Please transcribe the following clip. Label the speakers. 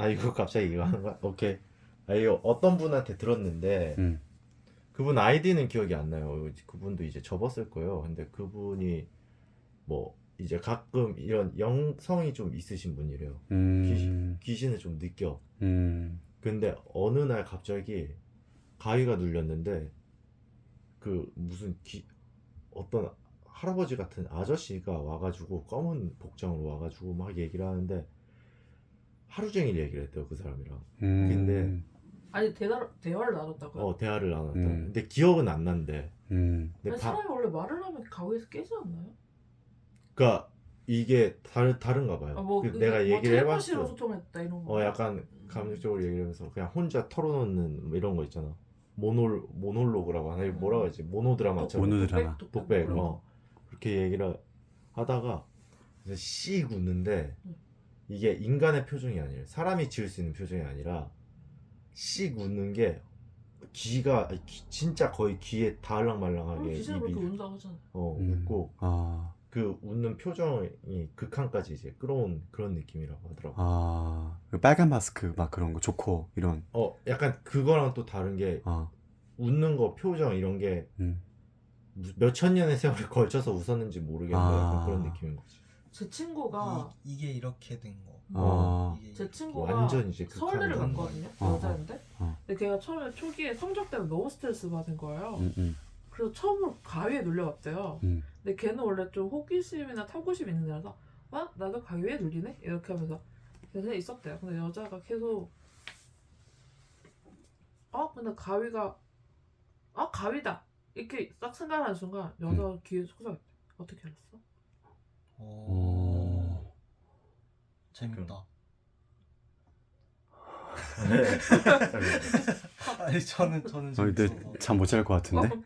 Speaker 1: 아 이거 갑자기 이거 하는 거야? 오케이. 아 이거 어떤 분한테 들었는데
Speaker 2: 음.
Speaker 1: 그분 아이디는 기억이 안 나요. 그분도 이제 접었을 거예요. 근데 그분이 뭐 이제 가끔 이런 영성이 좀 있으신 분이래요.
Speaker 2: 음.
Speaker 1: 귀신 을 좀 느껴.
Speaker 2: 음.
Speaker 1: 근데 어느 날 갑자기 가위가 눌렸는데 그 무슨 기 어떤 할아버지 같은 아저씨가 와가지고 검은 복장으로 와가지고 막 얘기를 하는데 하루 종일 얘기를 했대요 그 사람이랑
Speaker 2: 음.
Speaker 1: 근데
Speaker 3: 아니 대화 대화를 나눴다고요?
Speaker 1: 어 대화를 나눴다
Speaker 2: 음.
Speaker 1: 근데 기억은 안 난대
Speaker 2: 음.
Speaker 1: 근데
Speaker 3: 아니,
Speaker 1: 바,
Speaker 3: 사람이 원래 말을 하면 가위에서 깨지 않나요?
Speaker 1: 그러니까 이게 다르 다른가 봐요
Speaker 3: 아,
Speaker 1: 뭐그
Speaker 3: 이게
Speaker 1: 내가
Speaker 3: 뭐
Speaker 1: 얘기를
Speaker 3: 텔레파시로
Speaker 1: 해봤어
Speaker 3: 소통했다 이런 거.
Speaker 1: 어 약간 감정적으로 얘기를 하면서 그냥 혼자 털어놓는 뭐 이런 거 있잖아 모놀 모놀로그라고 하나 뭐라고 하지 모노드라마처럼
Speaker 2: 모노 드라마.
Speaker 1: 독백. 어 그렇게 얘기를 하다가 씩 웃는데
Speaker 3: 응.
Speaker 1: 이게 인간의 표정이 아니에요 사람이 지을 수 있는 표정이 아니라 씩 웃는 게 귀가 귀- 진짜 거의 귀에 닿을랑말랑하게
Speaker 3: 귀신은
Speaker 1: 입이
Speaker 3: 운다고 하잖아.
Speaker 1: 어
Speaker 2: 음.
Speaker 1: 웃고
Speaker 2: 아.
Speaker 1: 그 웃는 표정이 극한까지 이제 끌어온 그런 느낌이라고 하더라고
Speaker 2: 아. 그 빨간 마스크 막 그런 거 좋고 이런.
Speaker 1: 어 약간 그거랑 또 다른 게
Speaker 2: 아.
Speaker 1: 웃는 거 표정 이런 게
Speaker 2: 음.
Speaker 1: 몇천 년의 세월에 걸쳐서 웃었는지 모르겠는데
Speaker 2: 아.
Speaker 1: 그런 느낌인 거지
Speaker 3: 제 친구가
Speaker 4: 이, 이게 이렇게 된 거.
Speaker 2: 아.
Speaker 4: 이게
Speaker 3: 제 친구가
Speaker 1: 완전 이제
Speaker 3: 서울대를
Speaker 1: 극한
Speaker 3: 갔거든요.
Speaker 2: 어,
Speaker 3: 여자인데.
Speaker 2: 어.
Speaker 3: 근데 걔가 처음에 초기에 성적 때문에 너무 스트레스 받은 거예요.
Speaker 2: 음. 음.
Speaker 3: 그래서 처음으로 가위에 눌려갔대요.
Speaker 2: 음.
Speaker 3: 근데 걔는 원래 좀 호기심이나 탐구심 있는 애라서 아 나도 가위에 눌리네 이렇게 하면서 계속 있었대요. 근데 여자가 계속 아 근데 가위가 아 가위다 이렇게 딱 생각하는 순간 여자 귀에 속삭였대. 어떻게 알았어?
Speaker 4: 오.
Speaker 2: 오.
Speaker 4: 재밌다.
Speaker 1: 네.
Speaker 4: 아니 저는 저는
Speaker 2: 어, 근데
Speaker 4: 재밌어서.
Speaker 2: 잠 못 잘 것 같은데.
Speaker 3: 어,